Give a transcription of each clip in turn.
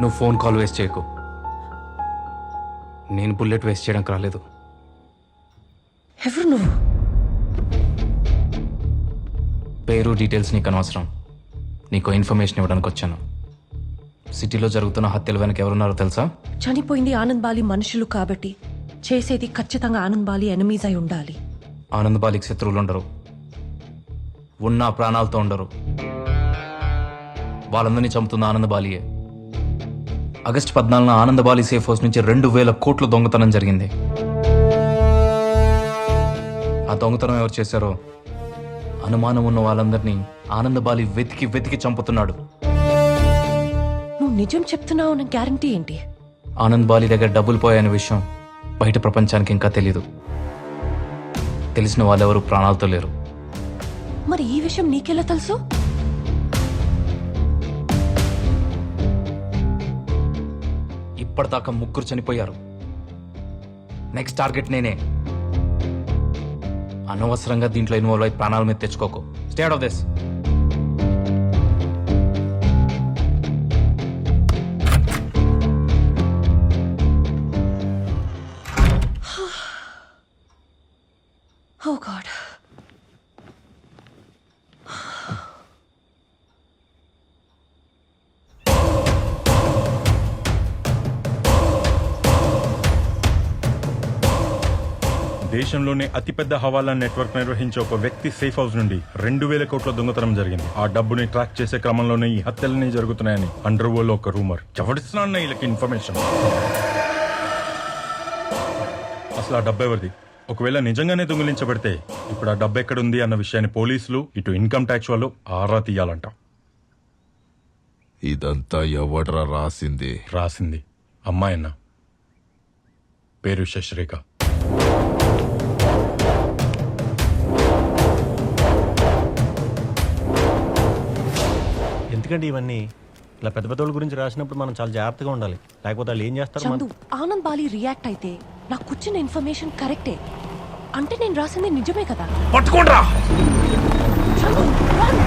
నువ్వు phone call waste చేయకు. నేను బుల్లెట్ వేస్ట్ చేయడానికి రాలేదు. ఎవరు నువ్వు? పేరు డీటెయిల్స్ నీకు అనవసరం. నీకు ఇన్ఫర్మేషన్ ఇవ్వడానికి వచ్చాను. సిటీలో జరుగుతున్న హత్యల వెనక ఎవరున్నారో తెలుసా? చనిపోయింది ఆనంద్ బాలి మనుషులు కాబట్టి. చేసేది ఖచ్చితంగా ఆనంద్ బాలి ఎనిమీస్ అయి ఉండాలి. ఆనంద్ బాలికి శత్రువులు ఉండరు. ఉన్న ప్రాణాలతో ఉండరు. వాళ్ళందరినీ చంపుతున్న ఆనంద్ బాలియే. ఆగస్టు పద్నాలుగున ఆనంద్ బాలి సేఫ్ హౌస్ నుంచి రెండు వేల కోట్ల దొంగతనం జరిగింది. ఆ దొంగతనం ఎవరు చేశారో అనుమానం ఉన్న వాళ్ళందరినీ ఆనంద్ బాలి వెతికి వెతికి చంపుతున్నాడు. నువ్వు నిజం చెప్తున్నావు గ్యారంటీ ఏంటి? ఆనంద్ బాలి దగ్గర డబ్బులు పోయాయనే విషయం బయట ప్రపంచానికి ఇంకా తెలీదు. తెలిసిన వాళ్ళెవరు ప్రాణాలతో లేరు. మరి ఈ విషయం నీకెలా తెలుసు? ఇప్పటిదాకా ముగ్గురు చనిపోయారు. నెక్స్ట్ టార్గెట్ నేనే. అనవసరంగా దీంట్లో ఇన్వాల్వ్ అయి ప్రాణాల మీద తెచ్చుకోకు. స్టేట్ ఆఫ్ దిస్ దేశంలోనే అతిపెద్ద హవాలా నెట్వర్క్ నిర్వహించే ఒక వ్యక్తి సేఫ్ హౌస్ నుండి రెండు వేల కోట్ల దొంగతనం జరిగింది. ఆ డబ్బుని ట్రాక్ చేసే క్రమంలోనే ఈ హత్యలన్నీ జరుగుతున్నాయని అండర్ వరల్డ్ ఒక రూమర్. ఎవరిస్తున్నా వీళ్ళకి ఇన్ఫర్మేషన్ అసలు ఆ డబ్బు ఎవరిది? ఒకవేళ నిజంగానే దొంగిలించబడితే ఇప్పుడు ఆ డబ్బు ఎక్కడుంది అన్న విషయాన్ని పోలీసులు ఇటు ఇన్కమ్ ట్యాక్స్ వాళ్ళు ఆరా తీయాలంట. ఇదంతా ఎవడ్రా రాసింది? రాసింది అమ్మాయన్న. పేరు శశిరేఖ. ఎందుకంటే ఇవన్నీ? ఇలా పెద్ద పెద్ద గురించి రాసినప్పుడు మనం చాలా జాగ్రత్తగా ఉండాలి. లేకపోతే వాళ్ళు ఏం చేస్తారు చందు ఆనంద్ బాలి రియాక్ట్ అయితే నాకు వచ్చిన ఇన్ఫర్మేషన్ కరెక్టే అంటే నేను రాసింది నిజమే కదా? పట్టుకోండ్రా! చందు run!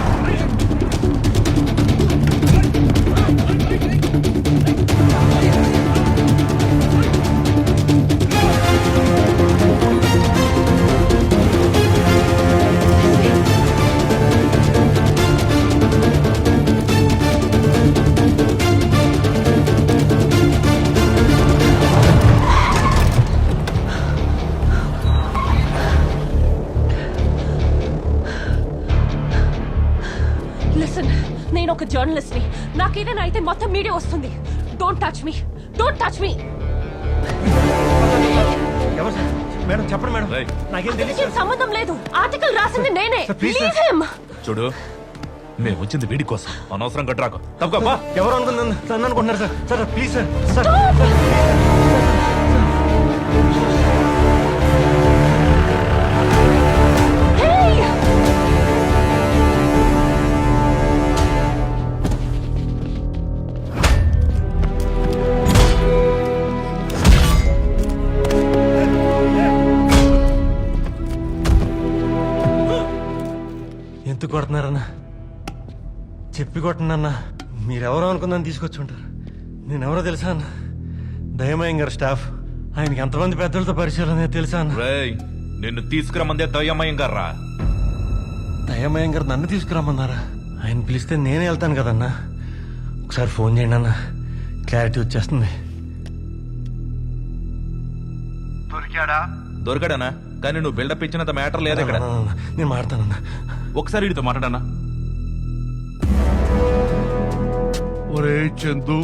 నాకేదైనా అయితే మొత్తం మీడియా వస్తుంది. Don't touch me don't touch me ఎవరు సార్? మేడం చెప్పండి మేడం. నాకేం తెలియదు సంబంధం లేదు. ఆర్టికల్ రాసింది నేనే. Sir, please, చూడు మేము వచ్చింది వీడి కోసం. అనవసరం గట్రాకు. తప్పకమ్మా ఎవరు అనుకున్నాను నన్ను అనుకుంటున్నారు sir. Sir please sir. Sir. చెప్పి కొట్టనన్నా మీరెవరో అనుకుందని తీసుకొచ్చి ఉంటారు. నేనెవరో తెలుసా అన్న? దయమయం గారు స్టాఫ్ ఆయనకి ఎంతమంది పెద్దలతో పరిచయం అనేది తెలుసా అన్న? రేయ్ నిన్ను తీసుకురమ్మందే దయ్యమయం గారా దయమయం గారు నన్ను తీసుకురమ్మన్నారా? ఆయన పిలిస్తే నేనే వెళ్తాను కదన్నా. ఒకసారి ఫోన్ చేయండి అన్న. క్లారిటీ వచ్చేస్తుంది. దొరకడానా కానీ నువ్వు బిల్డప్ ఇచ్చినంత మ్యాటర్ లేదు ఇక్కడ అన్న, నేను మాడతానన్నా ఒకసారి వీడితో మాట్లాడనా ఒరే చందు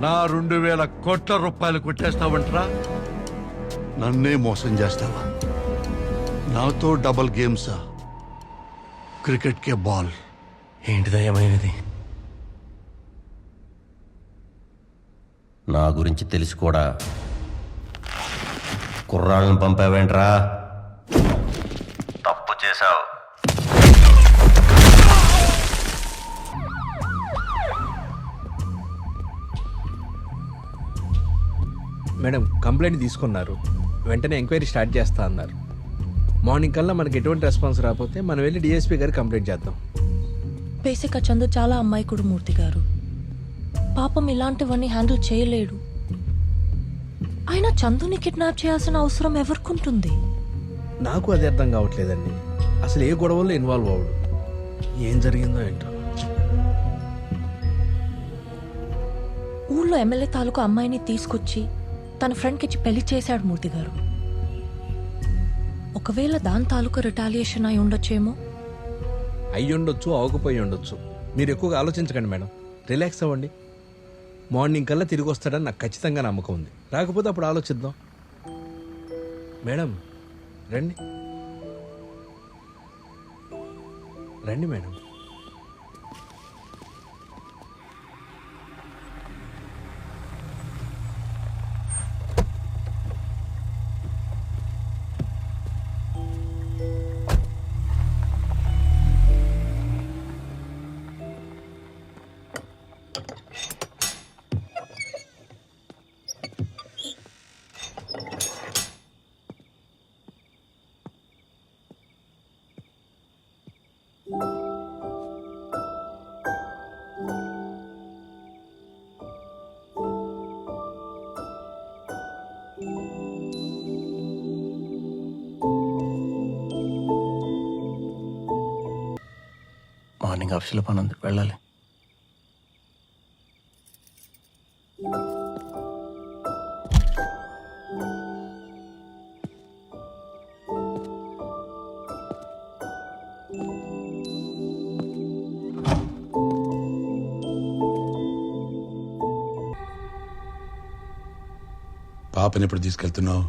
నా రెండు వేల కోట్ల రూపాయలు కొట్టేస్తావంటరా? నన్నే మోసం చేస్తావా? నాతో డబల్ గేమ్సా? క్రికెట్కే బాల్. ఏంటి దయమైనది నా గురించి తెలిసి కూడా కుర్రాళ్ళని పంపావేంట్రా? మేడం కంప్లైంట్ తీసుకున్నారు. వెంటనే ఎంక్వైరీ స్టార్ట్ చేస్తా అన్నారు. మార్నింగ్ కల్లా మనకి ఎటువంటి రెస్పాన్స్ రాకపోతే మనం వెళ్ళి డిఎస్పీ గారికి కంప్లైంట్ చేద్దాం. బేసిక్గా చందు చాలా అమ్మాయికుడు మూర్తి గారు. పాపం ఇలాంటివన్నీ హ్యాండిల్ చేయలేడు. అయినా చందుని కిడ్నాప్ చేయాల్సిన అవసరం ఎవరికుంటుంది? నాకు అది అర్థం కావట్లేదండి. అసలు ఏ గొడవల్లో ఇన్వాల్వ్ అవ్వడు. ఏం జరిగిందో ఏంటో. ఊళ్ళో ఎమ్మెల్యే తాలూకు అమ్మాయిని తీసుకొచ్చి తన ఫ్రెండ్కి ఇచ్చి పెళ్ళి చేశాడు మూర్తి గారు. ఒకవేళ దాని తాలూకు రిటాలియేషన్ అయి ఉండొచ్చేమో? అయ్యుండొచ్చు అవకపోయి ఉండొచ్చు. మీరు ఎక్కువగా ఆలోచించకండి మేడం. రిలాక్స్ అవ్వండి. మార్నింగ్ కల్లా తిరిగి వస్తాడని నాకు ఖచ్చితంగా నమ్మకం ఉంది. రాకపోతే అప్పుడు ఆలోచిద్దాం. మేడం రండి. రండి మేడం. మార్నింగ్ ఆఫీస్లో పని ఉంది. వెళ్ళాలి. పాపని ఎప్పుడు తీసుకెళ్తున్నావు?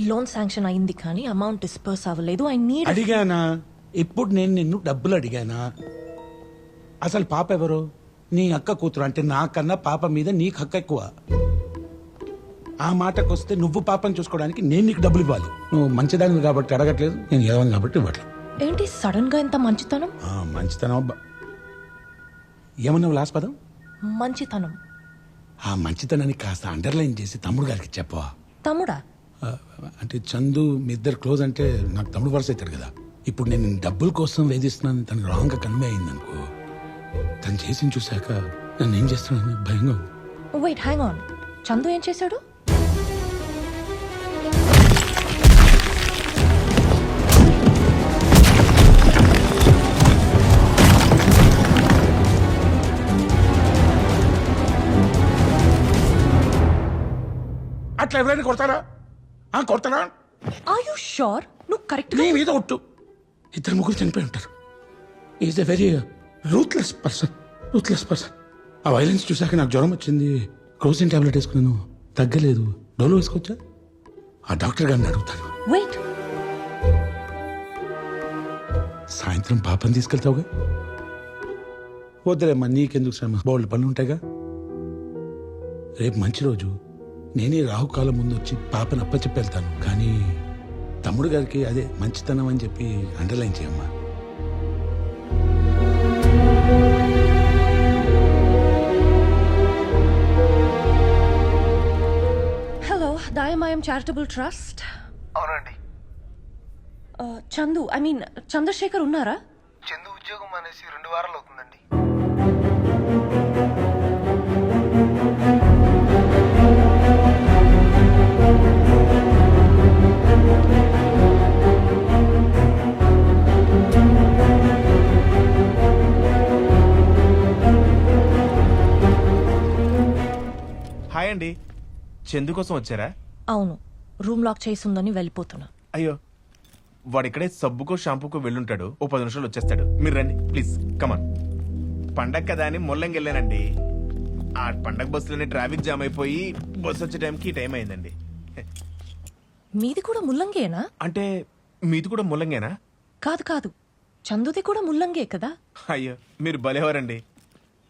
లోన్ శాంక్షన్ అయింది కానీ అమౌంట్ డిస్పర్స్ అవ్వలేదు. ఐ నీడ్ అడిగానా? ఇప్పుడు నేను నిన్ను డబ్బులు అడిగానా? అసలు పాప ఎవరు? నీ అక్క కూతురు అంటే నాకన్నా పాప మీద నీకు హక్కు ఎక్కువ. ఆ మాటకు వస్తే నువ్వు పాపని చూసుకోవడానికి నేను నీకు డబ్బులు ఇవ్వాలి. నువ్వు మంచిదానివి కాబట్టి అడగట్లేదు నేను ఏదైనా కాబట్టి ఇవ్వట్లేదు. ఏంటి సడన్గా ఇంత మంచితనం? ఆ, మంచితనం అబ్బా. ఏమన్నావు లాస్ట్ పదం? మంచితనం. ఆ మంచితనాన్ని కాస్త అండర్లైన్ చేసి తమ్ముడు గారికి చెప్పవా? తమ్ముడా? ఆ, అంటే చందు మీ ఇద్దరు క్లోజ్ అంటే నాకు తమ్ముడు వరుస అవుతాడు కదా. ఇప్పుడు నేను డబ్బుల కోసం వేధిస్తున్నాను తనకు రాంగ్గా కన్వే అయింది అనుకో తను చేసి చూశాక నన్ను ఏం చేస్తున్నాను భయంగా. వెయిట్ హ్యాంగ్ ఆన్ చందు ఏం చేశాడు? అట్లా ఎవరైనా కొడతారా? ఆ, కొడతారా ఆర్ యు షూర్ నువ్వు కరెక్ట్ నీ మీద ఒట్టు. ఇద్దరు ముగ్గురు చనిపోయి ఉంటారు. Is a very ruthless person ruthless person ఆ వైలెన్స్ చూశాక నాకు జ్వరం వచ్చింది. క్రోసిన్ టాబ్లెట్ వేసుకున్నాను. తగ్గలేదు. డోలో వేసుకోవచ్చా? ఆ డాక్టర్ గారిని అడుగుతాను. వెయిట్ సాయంత్రం పాపని తీసుకెళ్తావుగా? వద్దులేమ్మా నీకెందుకు శ్రమ? బోల్డ్ పనులు ఉంటాయిగా రేపు మంచి రోజు. నేనే రాహుకాలం ముందు వచ్చి పాపని అప్పచెప్పి వెళ్తాను. కానీ తమ్ముడు గారికి అదే మంచితనం అని చెప్పి అండర్లైన్ చేయమ్మా. హలో దాయమాయం చారిటబుల్ ట్రస్ట్ అవునండి. చందు ఐ మీన్ చంద్రశేఖర్ ఉన్నారా? చందు ఉద్యోగం అనేసి రెండు వారాలు అవుతుందండి. హాయ్ అండి చందు కోసం వచ్చారా? అవును. రూమ్ లాక్ చేసి ఉందని వెళ్ళిపోతున్నా. అయ్యో. వాడు ఇక్కడే సబ్బుకో షాంపూకో వెళ్ళుంటాడు. ఓ పది నిమిషాలు వచ్చేస్తాడు. మీరు రండి. ప్లీజ్ కమాన్ పండగ కదా అని ముల్లంగి వెళ్ళానండి. ఆ పండగ బస్సులోనే ట్రాఫిక్ జామ్ అయిపోయి బస్సు వచ్చే టైంకి ఈ టైం అయిందండి. మీది కూడా ముల్లంగేనా? అంటే మీది కూడా ముల్లంగేనా? కాదు కాదు. చందుది కూడా ముల్లంగే కదా? అయ్యో మీరు భలేవారండి.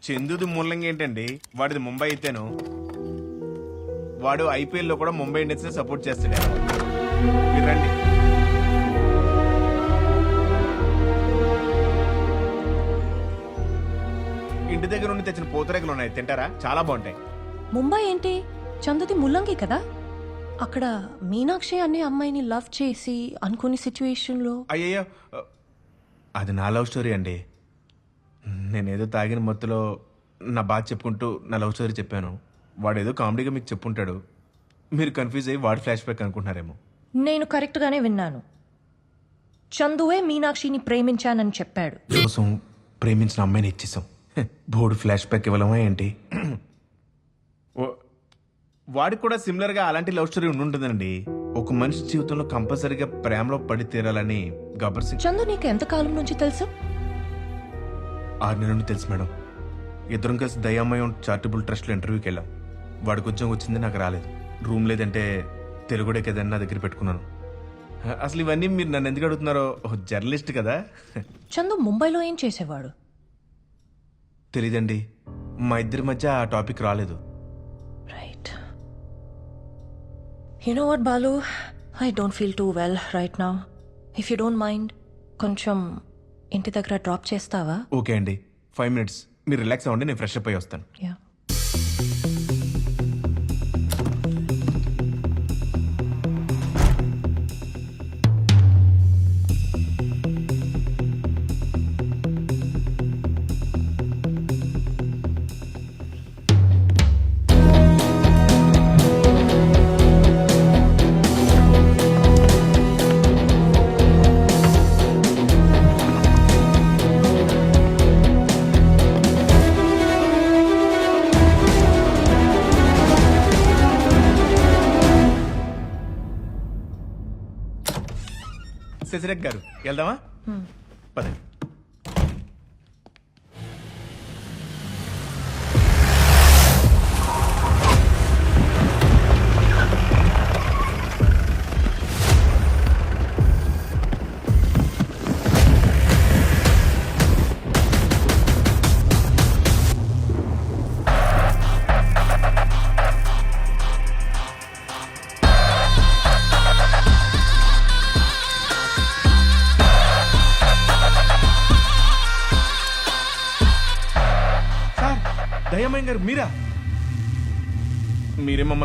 చందుది ముల్లంగి ఏంటండి వాడిది ముంబై అయితేను. వాడు ఐపీఎల్లో కూడా ముంబై ఇండియన్స్ సపోర్ట్ చేస్తాడు. మీరు రండి. ఇంటి దగ్గర నుండి తెచ్చిన పూతరేకులు ఉన్నాయి. తింటారా? చాలా బాగుంటాయి. ముంబై ఏంటి? చందుది ముల్లంగి కదా? అక్కడ మీనాక్షి అనే అమ్మాయిని లవ్ చేసి అనుకుని సిచ్యువేషన్లో అయ్యయ్యో. అది నా లవ్ స్టోరీ అండి. నేనేదో తాగిన మత్తులో నా బాధ చెప్పుకుంటూ నా లవ్ స్టోరీ చెప్పాను. వాడేదో కామెడీగా మీకు చెప్పుంటాడు. మీరు కన్ఫ్యూజ్ అయ్యి వాడు ఫ్లాష్ బ్యాక్ అనుకుంటున్నారేమో. నేను కరెక్ట్గానే విన్నాను. చందువే మీనాక్షిని ప్రేమించానని చెప్పాడు. కోసం ప్రేమించిన అమ్మాయిని ఇచ్చేసాం బోర్డు ఫ్లాష్ బ్యాక్ ఇవ్వడమా ఏంటి? ఓ- వాడికి కూడా సిమిలర్గా అలాంటి లవ్ స్టోరీ ఉండుంటుందండి ఒక మనిషి జీవితంలో కంపల్సరీగా ప్రేమలో పడి తీరాలని గబ్బర్ సింగ్ చందు నీకు ఎంతకాలం నుంచి తెలుసు? ఆరు నెలల నుండి తెలుసు మేడం. ఇద్దరం కలిసి దయామయం చారిటబుల్ ట్రస్ట్లో ఇంటర్వ్యూకి వెళ్ళాం. వాడికి ఉద్యోగం వచ్చింది నాకు రాలేదు. రూమ్ లేదంటే తెలుగుడే కదని నా దగ్గర పెట్టుకున్నాను. అసలు ఇవన్నీ మీరు నన్ను ఎందుకు అడుగుతున్నారో జర్నలిస్ట్ కదా. చందు ముంబైలో ఏం చేసేవాడు? తెలీదండి. మా ఇద్దరి మధ్య ఆ టాపిక్ రాలేదు. Right you know what Balu? I don't feel too well right నా ఇఫ్ యూ డోంట్ మైండ్ కొంచెం ఇంటి దగ్గర డ్రాప్ చేస్తావా? ఓకే అండి. ఫైవ్ మినిట్స్ మీరు రిలాక్స్ అవ్వండి నేను ఫ్రెష్ అప్ అయ్యి వస్తాను. యా శశిరేఖ్ గారు. వెళ్దామా? పదండి.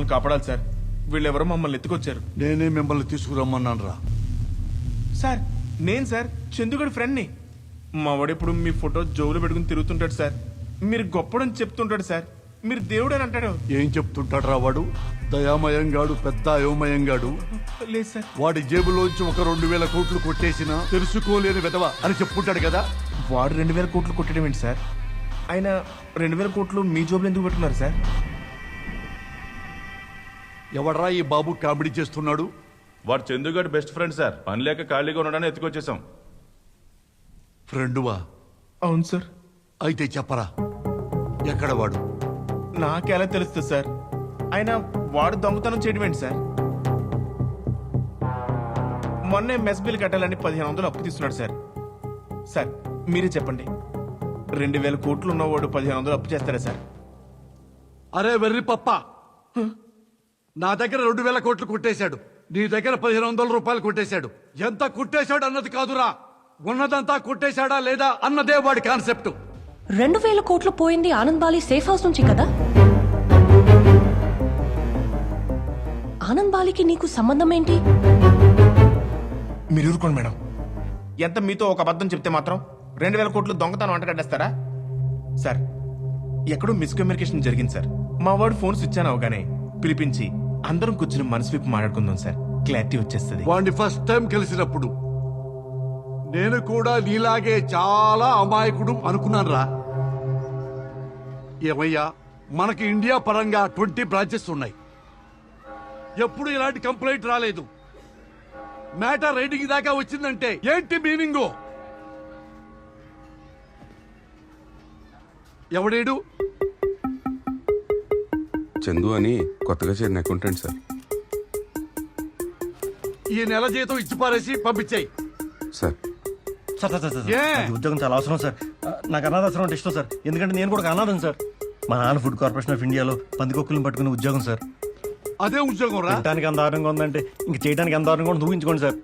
మమ్మల్ని కాపాడాలి సార్. వీళ్ళెవరో మమ్మల్ని ఎత్తుకొచ్చారు. నేనే మిమ్మల్ని తీసుకురమ్మన్నాను రా సార్ నేను సార్ చందుగడి ఫ్రెండ్ని. మా వాడెప్పుడు మీ ఫోటో జోబులో పెట్టుకుని తిరుగుతుంటాడు సార్. మీరు గొప్పడని చెప్తుంటాడు సార్. మీరు దేవుడు అని అంటాడు. ఏం చెప్తుంటాడు రా వాడు? దయామయంగాడు పెద్ద అయోమయంగాడు. లేదు సార్. వాడి జేబులోంచి ఒక రెండు వేల కోట్లు కొట్టేసినా తెలుసుకోలేని విధవ అని చెప్పుకుంటాడు కదా? వాడు రెండు వేల కోట్లు కొట్టడం ఏంటి సార్? ఆయన రెండు వేల కోట్లు మీ జోబులు ఎందుకు పెట్టుకున్నారు సార్? ఎవడరా ఈ బాబు కామెడీ చేస్తున్నాడు? వాడు చందుగాడు బెస్ట్ ఫ్రెండ్ సార్. పని లేక ఖాళీగా ఉండడానికి ఎత్తుకొచ్చేసాం. ఫ్రెండువా? అవును సార్. అయితే చెప్పరా. ఎక్కడ వాడు? నాకెలా తెలుస్తుంది సార్? ఆయన వాడు దొంగతనం చేయడం ఏంటి సార్? మొన్నే మెస్ బిల్ కట్టాలని పదిహేను వందలు అప్పు తీసుకున్నాడు సార్. సార్ మీరే చెప్పండి. రెండు వేల కోట్లు ఉన్నవాడు పదిహేను వందలు అప్పు చేస్తారా సార్? అరే వెర్రి పప్ప! నా దగ్గర రెండు వేల కోట్లు కొట్టేశాడు. నీ దగ్గర పదిహేను వందల రూపాయలు కొట్టేశాడు. ఎంత కొట్టేశాడు అన్నది కాదురా. ఉన్నదంతా కొట్టేశాడా లేదా అన్నదే వాడి కాన్సెప్ట్ రెండు వేల కోట్లు పోయింది ఆనంద్ బాలి సేఫ్ హౌస్ నుంచి కదా? ఆనంద్ బాలికి నీకు సంబంధం ఏంటి? మీరు ఊరుకోండి మేడం. ఎంత మీతో ఒక అబద్ధం చెప్తే మాత్రం రెండు వేల కోట్లు దొంగతనం అంటగడ్డేస్తారా సార్ ఎక్కడో మిస్కమ్యూనికేషన్ జరిగింది సార్. మా వాడు ఫోన్ స్విచ్ ఆన్ అవగానే పిలిపించి అందరం కూర్చుని మనసు విప్పి మాట్లాడుకుందాం సార్. క్లారిటీ వచ్చేస్తుంది. వాడిని ఫస్ట్ టైం కలిసినప్పుడు నేను కూడా నీలాగే చాలా అమాయకుడు అనుకున్నాను రా ఏమయ్యా మనకి ఇండియా పరంగా ట్వంటీ బ్రాంచెస్ ఉన్నాయి. ఎప్పుడు ఇలాంటి కంప్లైంట్ రాలేదు. మ్యాటర్ రైడింగ్ దాకా వచ్చిందంటే ఏంటి మీనింగు? ఎవడేడు? చందు అని కొత్తగా చేరిన అకౌంటెంట్ సార్. ఈ నెల జీతం ఇచ్చి పారేసి పంపించాయి. Sir. Sir sir, sir sir, ఏ? ఉద్యోగం చాలా అవసరం సార్. ఆ, నాకు అనాథాశ్రమం అంటే ఇష్టం సార్. ఎందుకంటే నేను కూడా ఒక అనాథం సార్. మా నాన్న ఫుడ్ కార్పొరేషన్ ఆఫ్ ఇండియాలో పందికొక్కులను పట్టుకునే ఉద్యోగం సార్. అదే ఉద్యోగం రా. తినడానికి ఎంత దారుణంగా ఉందంటే ఇంక చేయడానికి ఎంత దారుణంగా ఉందో ఊహించుకోండి సార్.